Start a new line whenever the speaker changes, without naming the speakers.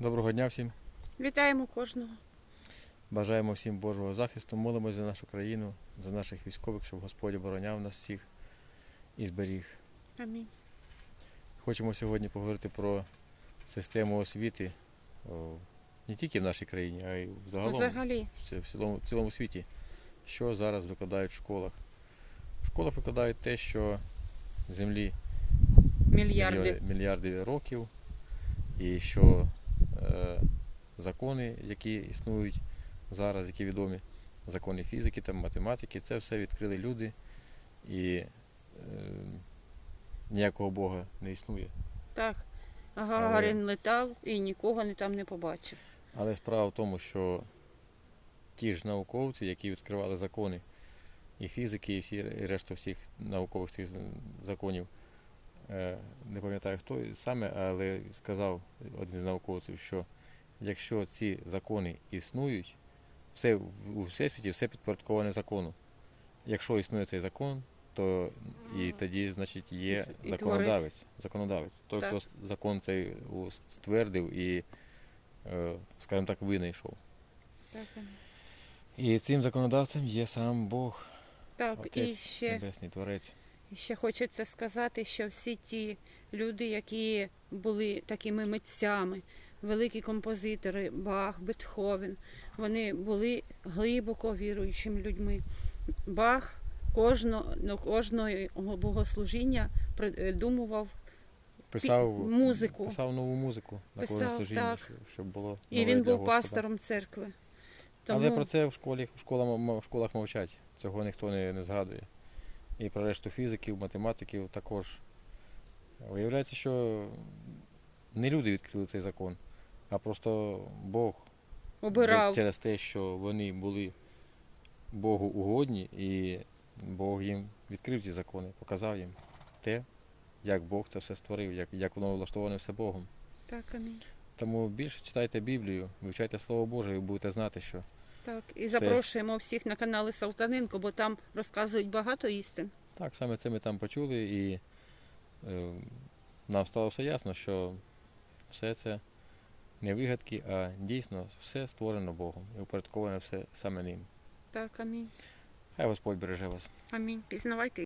Доброго дня всім.
Вітаємо кожного.
Бажаємо всім Божого захисту. Молимось за нашу країну, за наших військових, щоб Господь обороняв нас всіх і зберіг.
Амінь.
Хочемо сьогодні поговорити про систему освіти не тільки в нашій країні, а й взагалом
Взагалі,
в цілому, в цілому світі. Що зараз викладають в школах? В школах викладають те, що землі
мільярди.
мільярди років, і що е, закони, які існують зараз, які відомі, закони фізики, там, математики, це все відкрили люди, і е, ніякого Бога не існує.
Так. Гагарин летав і нікого не там не побачив.
Але справа в тому, що ті ж науковці, які відкривали закони, і фізики, і всі і решта всіх наукових цих законів, е, не пам'ятаю хто саме, але сказав один з науковців, що якщо ці закони існують, все у всесвіті все підпорядковане закону. Якщо існує цей закон, то і тоді, значить, є
І
законодавець. Законодавець. Той,
Так.
хто закон цей ствердив і, е, скажімо так, винайшов.
Так,
І цим законодавцем є сам Бог,
так і ще,
Небесний Творець.
І ще хочеться сказати, що всі ті люди, які були такими митцями, великі композитори, Бах, Бетховен, вони були глибоко віруючими людьми. Бах кожно, ну, кожного богослужіння придумував
Писав
музику.
Писав нову музику на кожне служіння,
так.
щоб, було.
І він був
Господа.
пастором церкви.
Але про це в школі в школах, в школах мовчать. Цього ніхто не, не згадує. І про решту фізиків, математиків також. Виявляється, що не люди відкрили цей закон, а просто Бог
обирав.
Через те, що вони були Богу угодні, і Бог їм відкрив ці закони, показав їм те, як Бог це все створив, як, як воно влаштоване все Богом.
Так, амінь.
Тому більше читайте Біблію, вивчайте Слово Боже, і будете знати, що
Так, і запрошуємо всіх на канали Салтаненко, бо там розказують багато істин.
так, саме це ми там почули, і е, нам стало все ясно, що все це не вигадки, а дійсно все створено Богом і упорядковане все саме ним.
Так, амінь.
Хай Господь береже вас.
Амінь. Пізнавайте